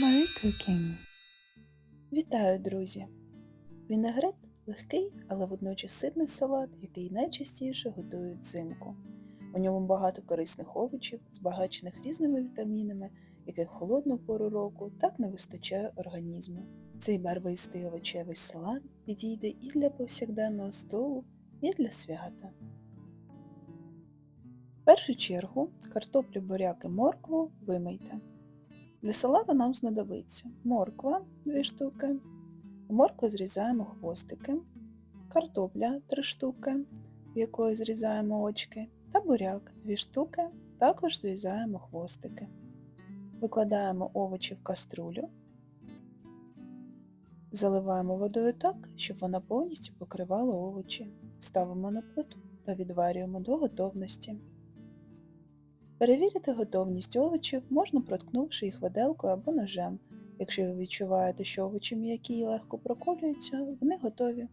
Marie Cooking. Вітаю, друзі! Вінегрет легкий, але водночас ситний салат, який найчастіше готують взимку. У ньому багато корисних овочів, збагачених різними вітамінами, яких в холодну пору року так не вистачає організму. Цей барвистий овочевий салат підійде і для повсякденного столу, і для свята. В першу чергу картоплю, буряк і моркву вимийте. Для салату нам знадобиться морква 2 штуки, моркву зрізаємо хвостики, картопля 3 штуки, в якої зрізаємо очки, та буряк 2 штуки, також зрізаємо хвостики. Викладаємо овочі в каструлю, заливаємо водою так, щоб вона повністю покривала овочі. Ставимо на плиту та відварюємо до готовності. Перевірити готовність овочів можна проткнувши їх виделкою або ножем. Якщо ви відчуваєте, що овочі м'які і легко проколюються, вони готові.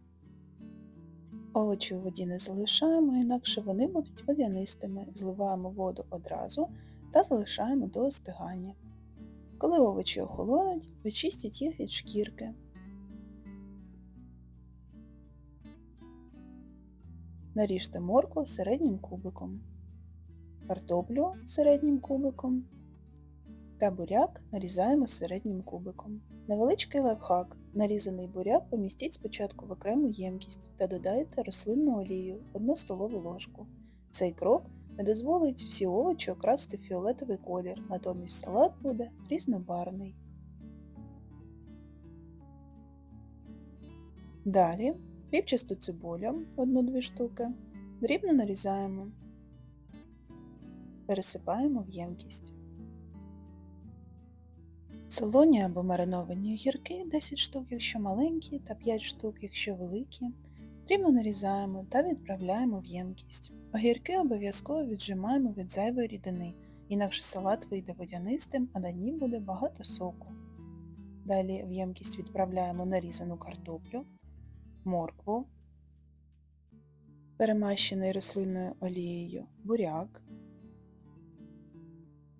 Овочі у воді не залишаємо, інакше вони будуть водянистими. Зливаємо воду одразу та залишаємо до остигання. Коли овочі охолонуть, очистіть їх від шкірки. Наріжте моркву середнім кубиком картоплю середнім кубиком та буряк нарізаємо середнім кубиком. Невеличкий лайфхак. Нарізаний буряк помістіть спочатку в окрему ємкість та додайте рослинну олію 1 столову ложку. Цей крок не дозволить всі овочі окрасти фіолетовий колір, натомість салат буде різнобарний. Далі рібчасту цибулю 1-2 штуки дрібно нарізаємо пересипаємо в ємкість. Солоні або мариновані огірки 10 штук, якщо маленькі, та 5 штук, якщо великі. Дрібно нарізаємо та відправляємо в ємкість. Огірки обов'язково віджимаємо від зайвої рідини, інакше салат вийде водянистим, а на дні буде багато соку. Далі в ємкість відправляємо нарізану картоплю, моркву, перемащений рослинною олією буряк,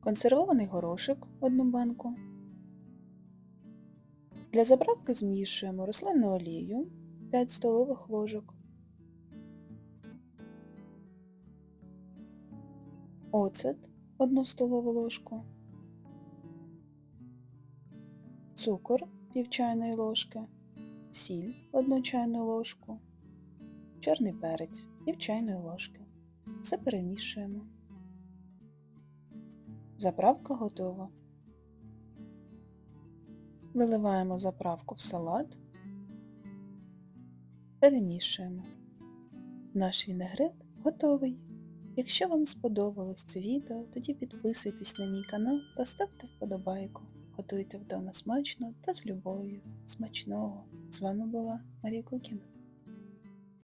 консервований горошок одну банку. Для заправки змішуємо рослинну олію 5 столових ложок, оцет 1 столову ложку, цукор пів чайної ложки, сіль 1 чайну ложку, чорний перець пів чайної ложки. Все перемішуємо. Заправка готова. Виливаємо заправку в салат, перемішуємо. Наш вінегрет готовий. Якщо вам сподобалось це відео, тоді підписуйтесь на мій канал та ставте вподобайку. Готуйте вдома смачно та з любов'ю. Смачного! З вами була Марія Кукіна.